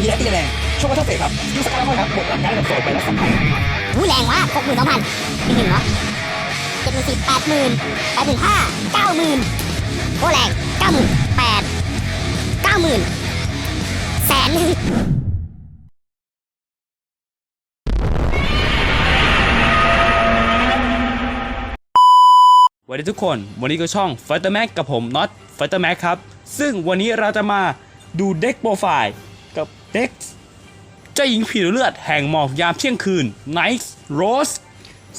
มีแอคที่แรงช่วงวัฒนเศษครับยูสกาลครับบวกหลังการกับโซไปแล้วสองพันหูแรงว่ะหกหมื่นสองพันไม่ถึงเนาะเจ็ดหมื่นสิบแปดหมื่นแปดหมื่นห้าเก้าหมื่นโอ้แรงเก้าหมื่นแปดเก้าหมื่นแสนหนึ่งสวัสดีทุกคน วันนี้ก็ช่อง Fighter Mac กับผมน็อต Fighter Mac ครับ ซึ่งวันนี้เราจะมาดูเด็กโปรไฟล์ เด็กเจ้าหญิงผิวเลือดแห่งหมอกยามเที่ยงคืน Night Rose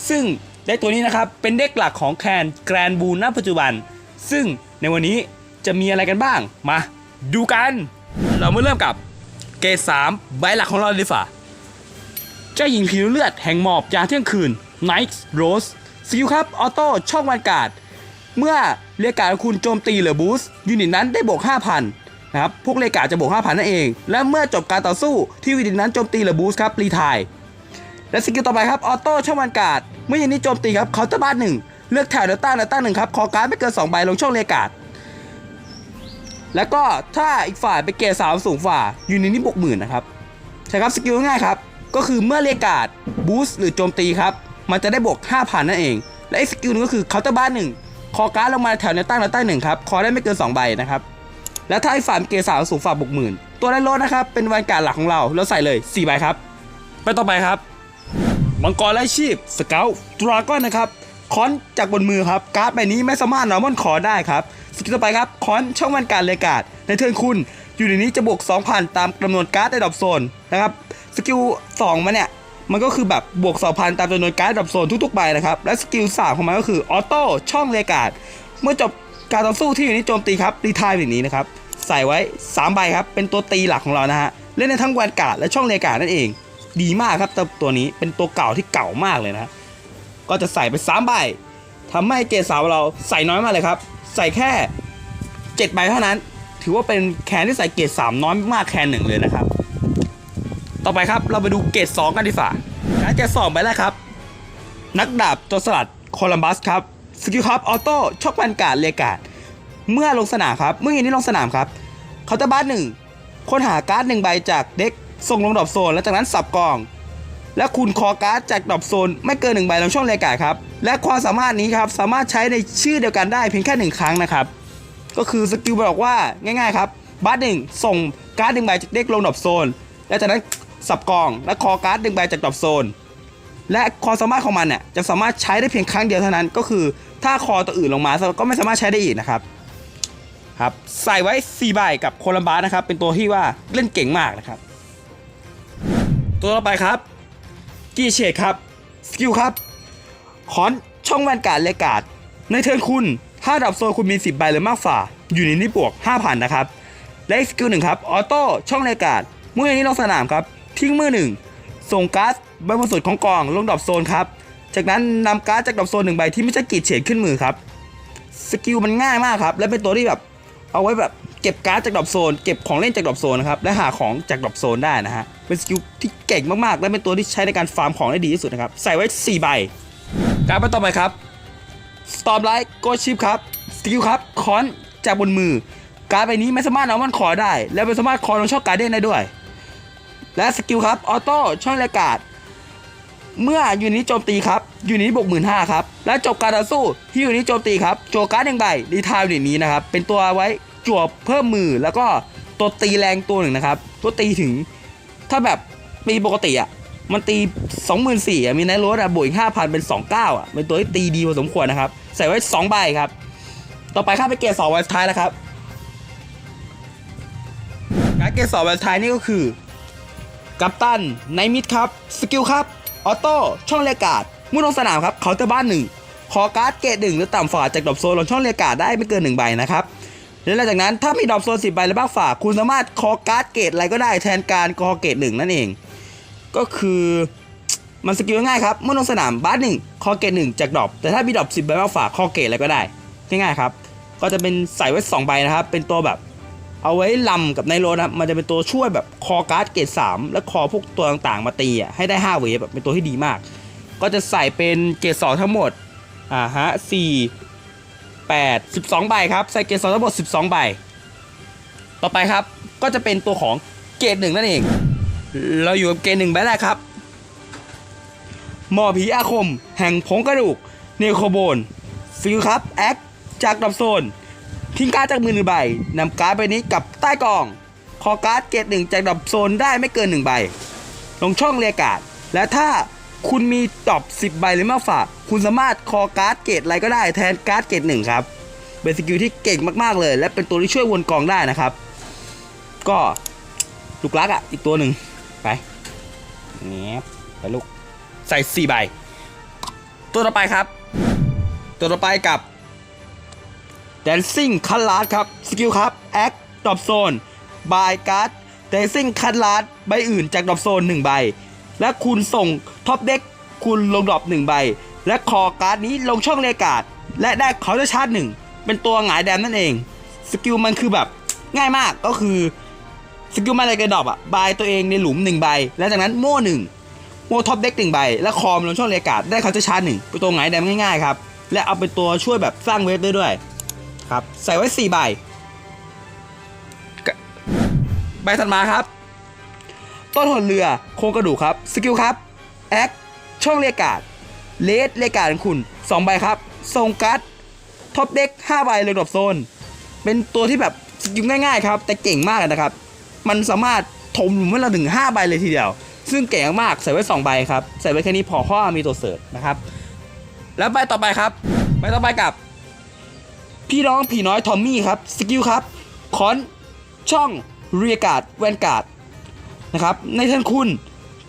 ซึ่งเด็กตัวนี้นะครับ เป็นเด็กหลักของแคนแกรนบูณปัจจุบัน ซึ่งในวันนี้จะมีอะไรกันบ้าง มา ดูกัน เรามาเริ่มกับเกรด3ใบหลักของเราดีกว่าเจ้าหญิงผิวเลือดแห่งหมอบยามเที่ยงคืน Night Rose สกิลครับ ออโต้ช่องวันกาดเมื่อเรียกการคุณโจมตีหรือบูสต์ยูนิตนั้นได้บวก 5,000 นะครับพวกเรียการดจะบวก5,000นั่นเอง และเมื่อจบการต่อสู้ที่ยูนิตนั้นโจมตีหรือบูส์ครับรีทายและสกิลต่อไปครับออโต้ช่องวันการ์ดเมื่อยูนิตโจมตีครับเขาน์เตอร์บ้านหนึ่งเลือกแถวเดลต้าเดลต้าหนึ่งครับคอการ์ดไม่เกิน2ใบลงช่องเรียการ์ดแล้วก็ถ้าอีกฝ่ายไปเกรดสามสูงฝ่ายูนิตนี้บวกหมื่นนะครับใช่ครับสกิลง่ายครับก็คือเมื่อเรียการ์ดบูสต์หรือโจมตีครับมันจะได้บวก5,000นั่นเองและอีกสกิลนึงก็คือเคาน์เตอร์บ้านหนึ่งคอการ์ดลงมาแถวแนวตั้งแนวตั้งหนึ่งครับคอได้ไม่เกิน2ใบนะครับ และถ้าไอ้ฝ่ายมีเกรดสามสูงฝ่าบวกหมื่นตัวไร้รถนะครับ เป็นวันการ์ดหลักของเราเราใส่เลย4ใบครับ ไปต่อไปครับ มังกรไร้ชีพสเกลดราก้อนนะครับคอนจากบนมือครับ การ์ดใบนี้ไม่สามารถนอร์มอนคอได้ครับสกิลต่อไปครับคอนช่องวันการเลกาดในเทิร์นคุณ อยู่ในนี้จะบวก2,000ตามจำนวนการ์ดในดรอปโซนนะครับสกิล2มันเนี่ยมันก็คือแบบบวก2,000ตามจำนวนการ์ดดรอปโซนทุกๆใบนะครับ และสกิล3ของมันก็คือออโต้ช่องเลกาดเมื่อจบการต่อสู้ที่อยู่ในโจมตีครับรีทายแบบนี้นะครับ ใส่ไว้ 3 ใบครับ เป็นตัวตีหลักของเรานะฮะ เล่นในทั้งแวนการ์ดและช่องเลกาดนั่นเอง ดีมากครับตัวตัวนี้เป็นตัวเก่าที่เก่ามากเลยนะก็จะใส่ไป3ใบทำให้เกรดสาวเราใส่น้อยมากเลยครับ ใส่แค่ 7 ใบเท่านั้น ถือว่าเป็นแคนที่ใส่เกรด3น้อยมากแคนหนึ่งเลยนะครับ ต่อไปครับเราไปดูเกรด2กันดีกว่าการเกรด2ไปแล้วครับ นักดาบตัวสลัดโคลัมบัสครับสกิลครับออโต้ช็อกแวนการ์ดเลกาดเมื่อลงสนามครับ เมื่ออย่างนี้ลงสนามครับ เคาน์เตอร์บัสหนึ่งค้นหาการ์ดหนึ่งใบจากเด็กส่งลงดรอปโซน แล้วจากนั้นสับกอง และคุณคอการ์ดจากดรอปโซน ไม่เกินหนึ่งใบลงช่องเลกาดครับ และความสามารถนี้ครับสามารถใช้ในชื่อเดียวกันได้เพียงแค่หนึ่งครั้งนะครับ ก็คือสกิลบอกว่าง่ายๆครับบัสหนึ่งส่งการ์ดหนึ่งใบจากเด็กลงดรอปโซน และจากนั้นสับกอง และคอการ์ดหนึ่งใบจากดรอปโซน และความสามารถของมันเนี่ยจะสามารถใช้ได้เพียงครั้งเดียวเท่านั้น ก็คือถ้าคอตัวอื่นลงมาก็ไม่สามารถใช้ได้อีกนะครับ ครับใส่ไว้4ใบกับโคลัมบัสนะครับ เป็นตัวที่ว่าเล่นเก่งมากนะครับ ตัวต่อไปครับกีเชดครับสกิลครับคอนช่องแวนการ์ดเลกาดในเทิร์นคุณถ้าดับโซนคุณมี 10 ใบหรือมากฝ่า อยู่ในนี้บวก 5,000 นะครับ และอีกสกิลหนึ่งครับ ออโต้ช่องเลกาดเมื่ออย่างนี้ลงสนามครับ ทิ้งมือหนึ่งส่งการ์ดใบบนสุดของกองลงดรอปโซนครับ จากนั้นนำการ์ดจากดรอปโซนหนึ่งใบที่ไม่ใช่กีดเฉดขึ้นมือครับสกิลมันง่ายมากครับ และเป็นตัวที่แบบ เอาไว้แบบเก็บการ์ดจากดรอปโซน เก็บของเล่นจากดรอปโซนนะครับ และหาของจากดรอปโซนได้นะฮะ เป็นสกิลที่เก่งมากๆ และเป็นตัวที่ใช้ในการฟาร์มของได้ดีที่สุดนะครับ ใส่ไว้ 4 ใบ การ์ดใบต่อไปครับ Stormlight Go Ship ครับ สกิลครับ คอนจากบนมือ การ์ดใบนี้ไม่สามารถเอามันคอได้ และไม่สามารถคอลงช่องการ์ดเด้นได้ด้วย และสกิลครับ ออโต้ช่องเลกาดเมื่อยูนิตโจมตีครับ ยูนิตบวกหมื่นห้าครับ และจบการต่อสู้ที่ยูนิตโจมตีครับโจการ์ดหนึ่งใบรีทายยูนิตนี้นะครับ เป็นตัวไว้จั่วเพิ่มมือแล้วก็ตัวตีแรงตัวหนึ่งนะครับ ตัวตีถึง ถ้าแบบปีปกติอะมันตี 24,000อะมีไนท์โรสอะบวกอีก5,000 เป็น 29อะเป็นตัวที่ตีดีพอสมควรนะครับ ใส่ไว้ 2 ใบครับ ต่อไปข้าไปเกรด2วันสุดท้ายแล้วครับการเกรด2วันสุดท้ายนี่ก็คือกัปตันไนมิดครับ สกิลครับ ออโต้ช่องเลกาด เมื่อลงสนามครับเคาน์เตอร์บ้านหนึ่งขอการ์ดเกรดหนึ่งหรือต่ำฝาจากดรอปโซนลงช่องเลกาได้ไม่เกินหนึ่งใบนะครับและหลังจากนั้นถ้ามีดรอปโซนสิบใบและบ้างฝาคุณสามารถคอการ์ดเกรดอะไรก็ได้แทนการคอเกรดหนึ่งนั่นเอง ก็คือมันสกิลง่ายครับเมื่อลงสนามบ้านหนึ่งคอเกตหนึ่งจากดรอปแต่ถ้ามีดรอปสิบใบมาฝาคอเกตอะไรก็ได้ง่ายๆครับก็จะเป็นใส่ไว้2ใบนะครับ เป็นตัวแบบ เอาไว้ลำกับไนโรนะครับ มันจะเป็นตัวช่วยแบบคอการ์ดเกต3และคอพวกตัวต่างๆ มาตีอะให้ได้ 5 เวฟแบบเป็นตัวที่ดีมาก ก็จะใส่เป็นเกต2ทั้งหมดอ่าฮะ4 8 12ใบครับใส่เกต2ทั้งหมด12ใบต่อไปครับก็จะเป็นตัวของเกรดหนึ่งนั่นเอง เราอยู่กับเกรดหนึ่งใบแรกครับหมอผีอาคม แห่งผงกระดูกเนโคโบนฟิลครับแอคจากดับโซน ทิ้งการ์ดจากมือหนึ่งใบนำการ์ดใบนี้กลับใต้กล่อง คอการ์ดเกรดหนึ่งจากดับโซนได้ไม่เกินหนึ่งใบ ลงช่องเรียการ์ดและถ้า คุณมีดอบ10 ใบหรือมากฝ่าคุณสามารถคอการ์ดเกรดอะไรก็ได้แทนการ์ดเกรดหนึ่งครับเป็นสกิลที่เก่งมากๆเลย และเป็นตัวที่ช่วยวนกองได้นะครับ ก็ลูกลักอะอีกตัวหนึ่งไปเนี้ยไปลูกใส่สี่ใบ ตัวต่อไปครับ ตัวต่อไปกับ Dancing คันลาดครับสกิลครับแอคดรอปโซนบายการ์ด Dancing คันลาดใบอื่นจากดรอปโซน1ใบ และคุณส่งท็อปเด็กคุณลงดรอป1ใบ และคอการ์ดนี้ลงช่องเลกาดและได้เขาจะชาร์จหนึ่งเป็นตัวหงายแดมนั่นเอง สกิลมันคือแบบง่ายมากก็คือสกิลมาในกระดอบอะบายตัวเองในหลุมหนึ่งใบ แล้วจากนั้นโม่หนึ่งโม่ท็อปเด็กหนึ่งใบ แล้วคอมลงช่องเลกาดได้เขาจะชาร์จหนึ่งเป็นตัวหงายแดมง่ายๆครับและเอาเป็นตัวช่วยแบบสร้างเวฟได้ด้วยครับใส่ไว้4ใบใบถัดมาครับ ต้นหนเรือ โครงกระดูกครับ สกิลครับ แอค ช่องเรียกาดเลสเรียกการ์ดของคุณ 2 ใบครับส่งการ์ดท็อปเด็ก5ใบเลยดรอปโซน เป็นตัวที่แบบสกิลง่ายๆครับ แต่เก่งมากนะครับ มันสามารถถมหลุมให้เราถึง 5 ใบเลยทีเดียว ซึ่งเก่งมากใส่ไว้ 2 ใบครับ ใส่ไว้แค่นี้พอเพราะว่ามีตัวเสิร์ชนะครับ แล้วใบต่อไปครับใบต่อไปกับ พี่น้องผีน้อยทอมมี่ครับ สกิลครับคอนช่องเรียกาดแวนการ์ด นะครับในท่านคุณ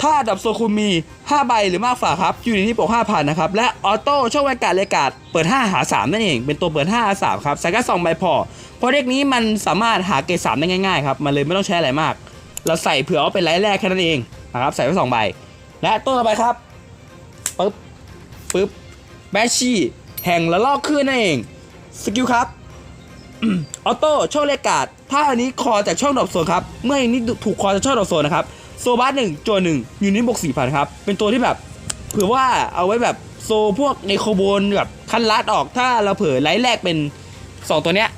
ถ้าดับโซคุณมี 5 ใบหรือมากฝ่าครับอยู่ในที่ปก5,000นะครับและออโต้ช่องแวการ์ดเรียกาดเปิด 5 หา 3 นั่นเอง เป็นตัวเปิด 5 หา 3 ครับใส่แค่2ใบพอ เพราะเด็กนี้มันสามารถหาเกรด3ได้ง่ายๆครับมันเลยไม่ต้องใช้อะไรมาก เราใส่เผื่อเอาเป็นไลท์แรกแค่นั้นเองนะครับใส่ไว้2ใบ และตัวต่อไปครับปึ๊บปึ๊บแบชชี่แห่งละลอกคลื่นนั่นเองสกิลครับ ออโต้ช่องเลกาดถ้าอันนี้คอจากช่องดอกโซนครับ เมื่ออันนี้ถูกคอจากช่องดอกโซนนะครับ โซบัสหนึ่งโจหนึ่งยูนิบวกสี่พันครับ เป็นตัวที่แบบเผื่อว่าเอาไว้แบบโซพวกในโคโบนแบบคันลัดออก ถ้าเราเผื่อไลท์แรกเป็น 2 ตัวเนี้ย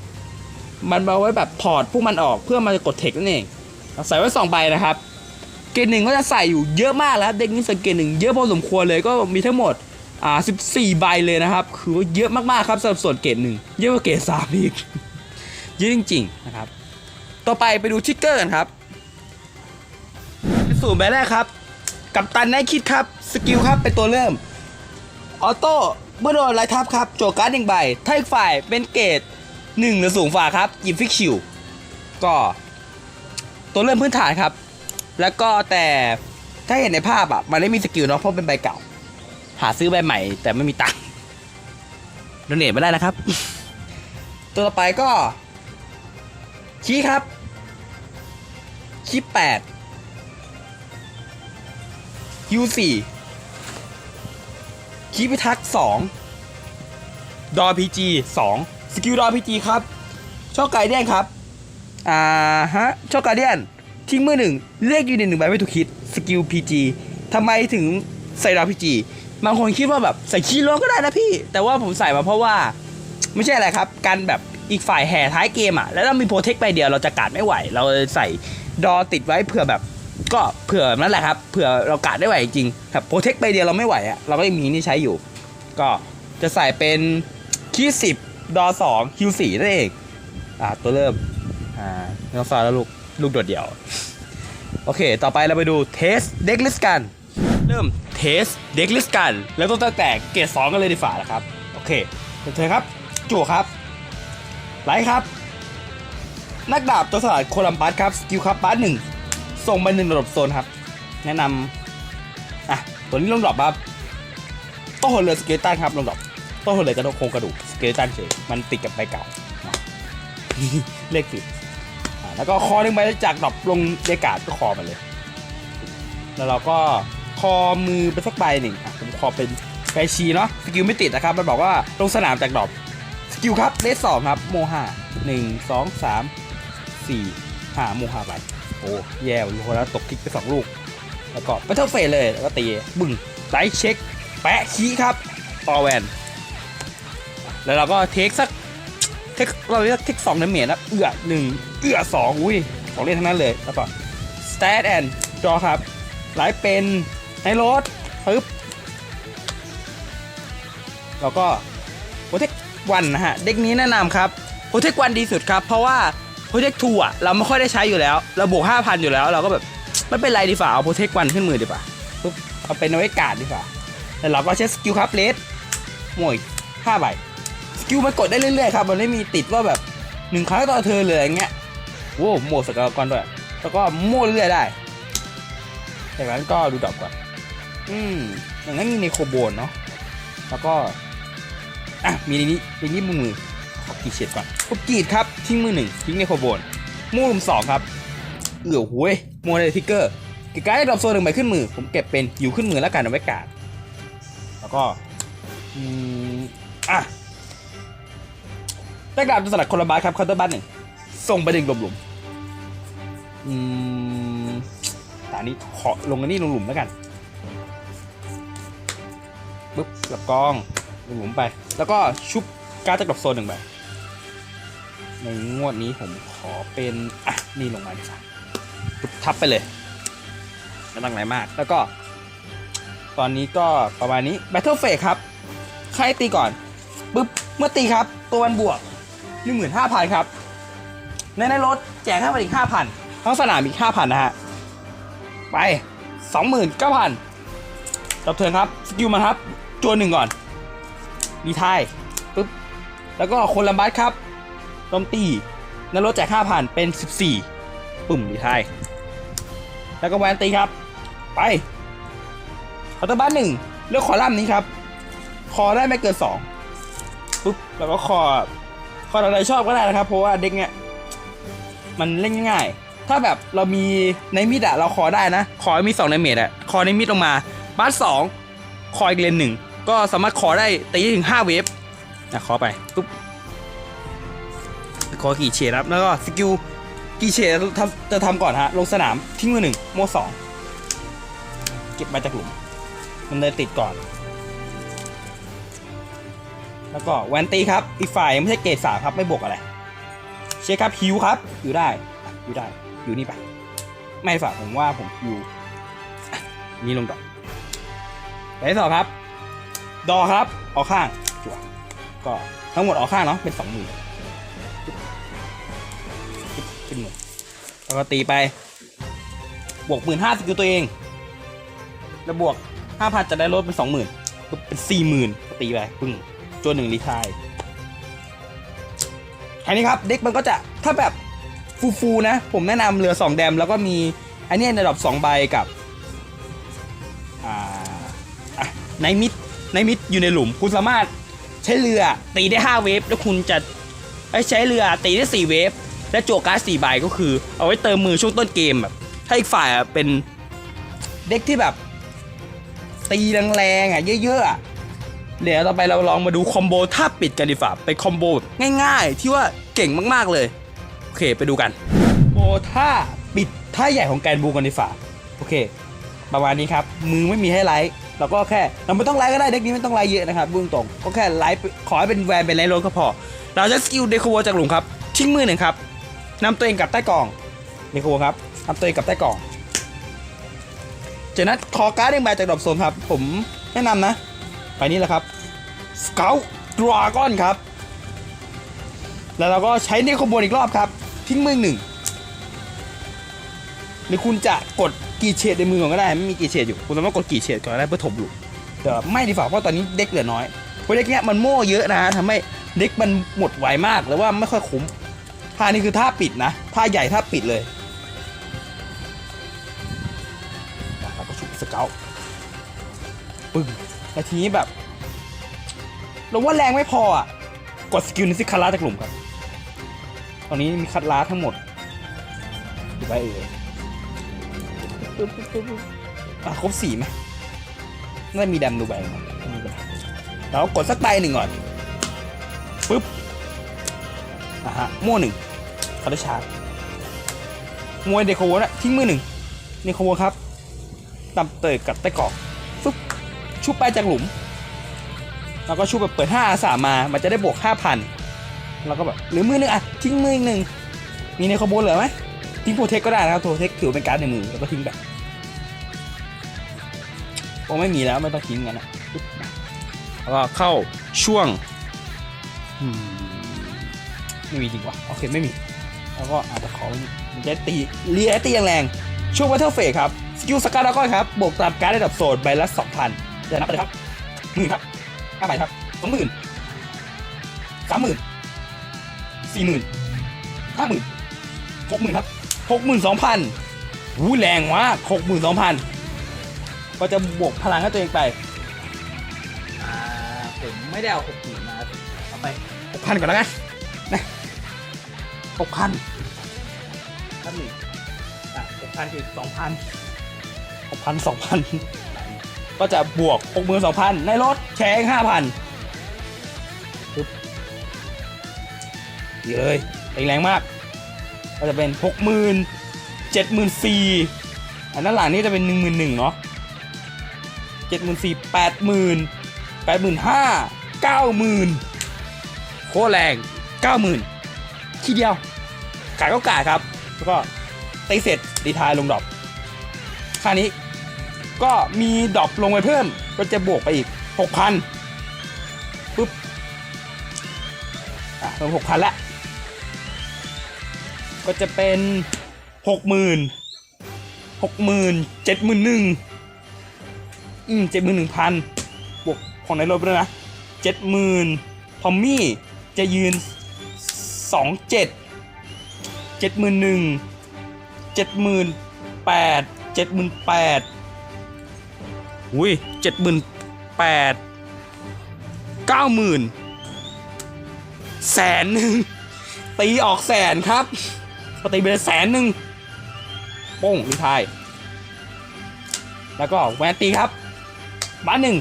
มันเอาไว้แบบถอดพวกมันออกเพื่อมาจะกดเทคนั่นเอง ใส่ไว้2ใบนะครับ เกณฑ์หนึ่งก็จะใส่อยู่เยอะมากแล้วเด็กนี้สังเกตหนึ่งเยอะพอสมควรเลยก็มีทั้งหมดอ่า14 ใบเลยนะครับ คือว่าเยอะมากๆครับสำหรับส่วนเกรดหนึ่งเยอะกว่าเกรดสามอีก ยอะจริงๆนะครับ ต่อไปไปดูทิกเกอร์กันครับสูตรแบบแรกครับ กับตันไนคิดครับ สกิลครับเป็นตัวเริ่ม ออโต้เมื่อโดนไลท์ทับครับ โจกการ์ดหนึ่งใบถ้าอีกฝ่ายเป็นเกรดหนึ่งหรือสูงฝ่าครับหยิบฟิกชิวก็ ตัวเริ่มพื้นฐานครับ แล้วก็แต่ถ้าเห็นในภาพอะ มันไม่มีสกิลเนาะเพราะเป็นใบเก่า หาซื้อใบใหม่ แต่ไม่มีตังค์โดเนทไม่ได้นะครับ ตัวต่อไปก็ คีย์ครับ คีย์แปดยูสี่คีพิทักษ์สองดอพีจีสองสกิลดอพีจีครับช่อไกเดียนครับ อ่าฮะช่อไกเดียนทิ้งมือหนึ่งเรียกยูนิตหนึ่งใบไม่ถูกคิดสกิลพีจีทำไมถึงใส่ดอพีจีบางคนคิดว่าแบบใส่คีย์ล้วนก็ได้นะพี่ แต่ว่าผมใส่มาเพราะว่า ไม่ใช่อะไรครับ การแบบ อีกฝ่ายแห่ท้ายเกมอะ แล้วเรามีโปรเทคไปเดียวเราจะกาดไม่ไหว เราใส่ดอติดไว้เผื่อแบบ ก็เผื่อนั่นแหละครับเผื่อเรากาดไม่ไหวจริงๆครับโปรเทคไปเดียวเราไม่ไหวอะเราก็ยังมีนี่ใช้อยู่ ก็จะใส่เป็นคีสิบดอสองคิวสี่นั่นเองอ่าตัวเริ่มอ่าน้องซาแล้วลูกลูกโดดเดี่ยว โอเค ต่อไปเราไปดูเทสเด็กลิสกัน เริ่มเทสเด็กลิสกัน แล้วต้องตั้งแต่เกรดสองกันเลยดีฝ่านะครับ โอเคเชิญครับ จู่ครับ ไลท์ครับ นักดาบตัวสลัดโคลัมบัสครับสกิลครับบัสหนึ่งส่งไปหนึ่งระดับโซนครับ แนะนำอะตัวนี้ลงดรอปครับโต้หัวเรือสเกลตันครับลงดรอปโต้หัวเรือกระดูกโครงกระดูกสเกลตันเฉยมันติดกับใบเก่าเลขติดอะแล้วก็คอหนึ่งใบจากดรอปลงเดกาดก็คอมาเลย แล้วเราก็คอมือไปสักใบหนึ่งอะผมคอเป็นไกชีเนาะสกิลไม่ติดนะครับ มันบอกว่าลงสนามจากดรอป กิลครับเลสสองครับ โมห้าหนึ่งสองสามสี่ห้าโมห้าไปโอ้แย่ลูกแล้วตกทิกไปสองลูก แล้วก็ไปเท่าเฟสเลยแล้วก็ตีบึ้งไลท์เช็ค แปะคีย์ครับออแวนแล้วเราก็เทคสักเทคเราเรียกเทคสองเดเมจนะเอื้อหนึ่งเอื้อสองอุ้ยของเล่นทั้งนั้นเลยแล้วก็ Stat and Draw ครับไลฟ์เป็นไนโรดปึ๊บแล้วก็โปรเทค วันนะฮะ เด็กนี้แนะนำครับโปรเทควันดีสุดครับ เพราะว่าโปรเทคทูอะเราไม่ค่อยได้ใช้อยู่แล้วเราบวก5,000อยู่แล้ว เราก็แบบไม่เป็นไรดีฝ่าเอาโปรเทควันขึ้นมือดีกว่าปุ๊บเอาเป็นเอาไว้กาดดีกว่าแต่เราก็ใช้สกิลครับเลสโมย5ใบสกิลมันกดได้เรื่อยๆครับมันไม่มีติดว่าแบบหนึ่งครั้งต่อเธอเลยอย่างเงี้ยโว้โหมดสกลก่อนด้วยแล้วก็โม่เรื่อยๆได้จากนั้นก็ดูดอกก่อน อืมอย่างนั้นมีในโคโบนเนาะ แล้วก็ อะมีในนี้ในนี้มือมือขอกีเช็ดก่อนปุ๊บกรีดครับทิ้งมือหนึ่งทิ้งในโคโบนมูลุมสองครับเอือหวยมัวในทิกเกอร์กิการให้ดรอปโซนหนึ่งใบขึ้นมือ ผมเก็บเป็นอยู่ขึ้นมือแล้วกันเอาไว้กาดแล้วก็อืมอะได้กาบจะสลัดคนละบาทครับเคาน์เตอร์บัตหนึ่งส่งไปดึงหลุมๆอืมตานี้ขอลงกันนี่ลงหลุมแล้วกันปึ๊บกลับกอง หมุนไป แล้วก็ชุบการ์ดจากดรอปโซนหนึ่งใบในงวดนี้ผมขอเป็น อะ นี่ลงมาดีกว่าทับไปเลยไม่ต้องอะไรมาก แล้วก็ ตอนนี้ก็ประมาณนี้ Battle Phase ครับ ใครตีก่อนปึ๊บ เมื่อตีครับ ตัวมันบวก15,000ครับ ในในรถแจกให้มาอีก5,000ทั้งสนามอีก5,000นะฮะ ไป29,000จบเทินครับ สกิลมาครับ จวนหนึ่งก่อน รีไทายปึ๊บแล้วก็คนละบัสครับต้มตีนรถแจก5,000เป็น 14 ปุ่มรีไทายแล้วก็แวนตีครับ ไปคอร์ตบัสหนึ่งเลือกคอลัมน์นี้ครับ คอได้ไม่เกิน2ปุ๊บแล้วก็คอคออะไรชอบก็ได้นะครับ เพราะว่าเด็กเนี้ยมันเล่นง่าย ถ้าแบบเรามีในมิดอะเราคอได้นะ คอมี2ในเมดอะคอในมิดลงมาบัสสองคออีกเลนหนึ่ง ก็สามารถคอได้ตีถึง 5 เวฟนะคอไปปุ๊บคอกี่เฉดครับ แล้วก็สกิลกี่เฉดจะทำก่อนฮะ ลงสนามทิ้งมือหนึ่งโม่สองเก็บมาจากหลุม มันเลยติดก่อน แล้วก็แวนตีครับ อีกฝ่ายไม่ใช่เกรดสามครับ ไม่บวกอะไร เช็คครับฮิวครับ อยู่ได้ อยู่ได้ อยู่นี่ไป ไม่ฝากผมว่าผมฮิวนี่ลงดอกไปที่สองครับ ดอครับ ออกข้างจั่วก็ทั้งหมดออกข้างเนาะเป็นสองหมื่นขึ้นหมื่นแล้วก็ตีไป บวกหมื่นห้าสกิลตัวเอง แล้วบวกห้าพันจะได้ลดเป็นสองหมื่นเป็นสี่หมื่นก็ตีไปปึ้งจนหนึ่งรีทายแค่นี้ครับเด็กมันก็จะถ้าแบบฟูๆนะ ผมแนะนำเรือ2แดม แล้วก็มีอันนี้ในระดับ2ใบกับอ่าอะในมิด ในมิดอยู่ในหลุม คุณสามารถใช้เรือตีได้ 5 เวฟแล้วคุณจะใช้เรือตีได้ 4 เวฟและโจการ์ด4ใบก็คือ เอาไว้เติมมือช่วงต้นเกมแบบถ้าอีกฝ่ายเป็นเด็กที่แบบ ตีแรงๆอะเยอะๆเดี๋ยวต่อไปเราลองมาดูคอมโบท่าปิดกันดีฝ่าเป็นคอมโบแบบง่ายๆ ที่ว่าเก่งมากๆเลยโอเคไปดูกันโบท่าปิดท่าใหญ่ของแกนบูกันดีฝ่าโอเค ประมาณนี้ครับมือไม่มีให้ไลท์ เราก็แค่เราไม่ต้องไลท์ก็ได้เด็กนี้ไม่ต้องไลท์เยอะนะครับบุ้งตรงก็แค่ไลท์ขอให้เป็นแวนเป็นไลท์โรลก็พอ เราจะสกิลเดโคโวจากหลุมครับ ทิ้งมือหนึ่งครับนำตัวเองกลับใต้กล่องเดโคโวครับนำตัวเองกลับใต้กล่องจากนั้นขอการ์ดหนึ่งใบจากดรอปโซนครับ ผมแนะนำนะ ไปนี่แหละครับสเกลดราก้อนครับ แล้วเราก็ใช้เนโคบนอีกรอบครับ ทิ้งมือหนึ่งหรือคุณจะกด กี่เฉดในมือก่อนก็ได้ไม่มีกี่เฉดอยู่คุณสามากดกี่เฉดก่อนก็ได้เพื่อถมหลุมแต่ไม่ดีฝ่าเพราะตอนนี้เด็กเหลือน้อยเพราะเด็กเนี้ยมันโม่เยอะนะฮะทำให้เด็กมันหมดไวมากแล้วว่าไม่ค่อยคุ้มท่านี้คือท่าปิดนะท่าใหญ่ท่าปิดเลยแล้วก็ชุบสเกลปึ้งแล้วทีนี้แบบเราว่าแรงไม่พออะกดสกิลนิสิคาราจากหลุมครับ ตอนนี้มีคัดล้าทั้งหมดดูไปเอ่ย ปึ๊บปึ๊บปึ๊บปึ๊บอะครบสี่ไหมน่าจะมีดำดูใบงไม่มีปัญหาเรากดสักใบหนึ่งก่อนปึ๊บอะฮะโม่หนึ่งเขาได้ชาร์จมวยเดโคโวนะทิ้งมือหนึ่งเดโคโวครับตำเตยกับใต้กรอกฟึบชุบไปจากหลุม แล้วก็ชุบแบบเปิด5อาสามา มันจะได้บวก5,000แล้วก็แบบหรือมือหนึ่งอะทิ้งมืออีกหนึ่งมีในคอมโบเหลือไหม ทิ้งโปรเทคก็ได้นะครับโปรเทคถือเป็นการดในมือแล้วก็ทิ้งแบบโอ้ไม่มีแล้วไม่ต้องทิ้งกันนะปึ๊บนะแล้วก็เข้าช่วงอืมไม่มีจริงวะโอเคไม่มี แล้วก็อาจจะขอมันจะตีเรียตีแรงๆช่วงวัตเทอร์เฟสครับสกิลสกัดแล้วก็ครับบวกตามการดระดับโซนใบละสองพันจะนับไปเลยครับหมื่นครับห้าใบครับสองหมื่นสามหมื่นสี่หมื่นห้าหมื่นหกหมื่นครับ หกหมื่นสองพันวูแรงมากหกหมื่นสองพันก็จะบวกพลังให้ตัวเองไป อ่าผมไม่ได้เอาหกหมื่นมาเอาไปหกพันก่อนแล้วกันนะหกพันถ้าหนึ่งอะหกพันคือสองพันหกพันสองพันก็จะบวกหกหมื่นสองพันในรถแชร์ห้าพันปึ๊บดีเลยแรงแรงมาก ก็จะเป็นหกหมื่นเจ็ดหมื่นสี่อันนั้นหลังนี้จะเป็นหนึ่งหมื่นหนึ่งเนาะเจ็ดหมื่นสี่แปดหมื่นแปดหมื่นห้าเก้าหมื่นโคตรแรงเก้าหมื่นทีเดียวกาดก็กาดครับ แล้วก็ตีเสร็จรีทายลงดรอปค่านี้ก็มีดรอปลงไปเพิ่ม ก็จะบวกไปอีก6,000ปุ๊บอะเพิ่ม6,000ละ ก็จะเป็น60,000 60,000 71,000อืม71,000บวกของในรถไปด้วยนะ70,000ทอมมี่จะยืน27เจ็ดหมื่นหนึ่งเจ็ดหมื่นแปดเจ็ดหมื่นแปดอุ้ยเจ็ดหมื่นแปดเก้าหมื่นแสนหนึ่งตีออกแสนครับ ก็ตีไปเลยแสนหนึ่งโป้งรีไทาย แล้วก็แวนตีครับบ้านหนึ่ง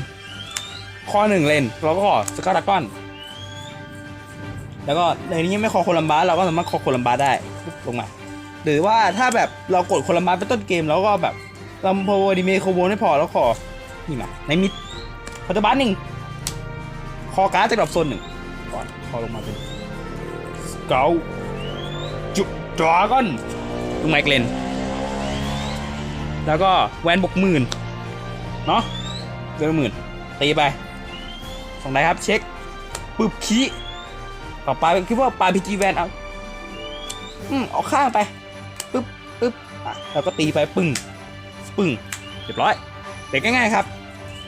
คอหนึ่งเลนแล้วก็สกัดดากอน แล้วก็ในนี้ไม่คอโคลัมบัสเราก็สามารถคอโคลัมบัสได้ลงมาหรือว่าถ้าแบบเรากดโคลัมบัสเป็นต้นเกมแล้วก็แบบลำโพดีเมโคโบไม่พอแล้วขอนี่มาในมิดพัตบัสหนึ่งคอการ์ดจากดรอปโซนหนึ่งก่อนคอลงมาเป็นสเกล ดราก้อนลงไมเกลนแล้วก็แวนบกหมื่นเนาะเดือนหมื่นตีไปสองได้ครับเช็คปึ๊บขี้ต่อไปคิดว่าปลาพีจีแวนเอาอืมเอาข้างไปปึ๊บปึ๊บแล้วก็ตีไปปึ้งปึ้งเรียบร้อยเด็กง่ายๆครับ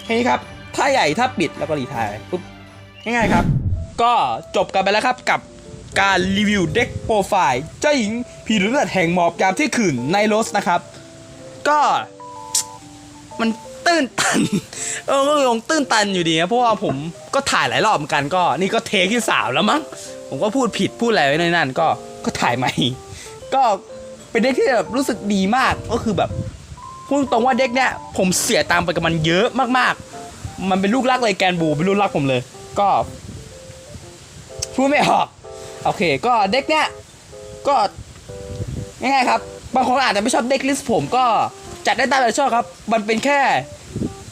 แค่นี้ครับถ้าใหญ่ถ้าปิดแล้วก็รีทายปุ๊บง่ายๆครับ ก็จบกันไปแล้วครับกับ การรีวิวเด็กโปรไฟล์เจ้าหญิงผีเลือดแห่งหมอบยามที่ขืนในโรสนะครับ ก็มันตื้นตันเออก็งตื้นตันอยู่ดีนะเพราะว่าผมก็ถ่ายหลายรอบเหมือนกันก็ นี่ก็เทคที่สามแล้วมั้งผมก็พูดผิดพูดอะไรไว้ในนั้นก็ก็ถ่ายใหม่ ก็เป็นเด็กที่แบบรู้สึกดีมากก็คือแบบพูดตรงว่าเด็กเนี้ยผมเสียตังค์ไปกับมันเยอะมากๆ มันเป็นลูกรักเลยแกนบูเป็นลูกรักผมเลย ก็พูดไม่ออก โอเค ก็เด็กเนี้ยก็ง่ายๆครับบางคนอาจจะไม่ชอบเด็กลิสผมก็จัดได้ตามใจชอบครับ มันเป็นแค่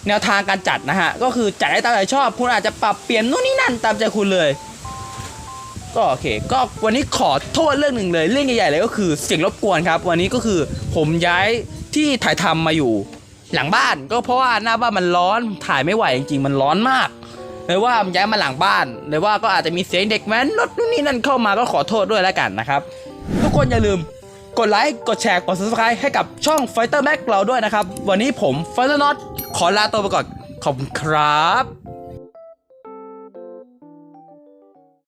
แนวทางการจัดนะฮะ ก็คือจัดได้ตามใจชอบ คุณอาจจะปรับเปลี่ยนนู่นนี่นั่นตามใจคุณเลย ก็โอเค ก็วันนี้ขอโทษเรื่องหนึ่งเลย เรื่องใหญ่ๆเลยก็คือเสียงรบกวนครับ วันนี้ก็คือผมย้ายที่ถ่ายทำมาอยู่ หลังบ้านก็เพราะว่าหน้าบ้านมันร้อนถ่ายไม่ไหวจริงๆมันร้อนมาก เลยว่าย้ายมาหลังบ้านเลยว่าก็อาจจะมีเสียงเด็กแว้นรถนู่นนี่นั่นเข้ามาก็ขอโทษด้วยแล้วกันนะครับ ทุกคนอย่าลืมกดไลค์ กดแชร์ กด subscribe ให้กับช่อง Fighter Max เราด้วยนะครับ วันนี้ผม Fighter Not ขอลาตัวไปก่อนขอบคุณครับ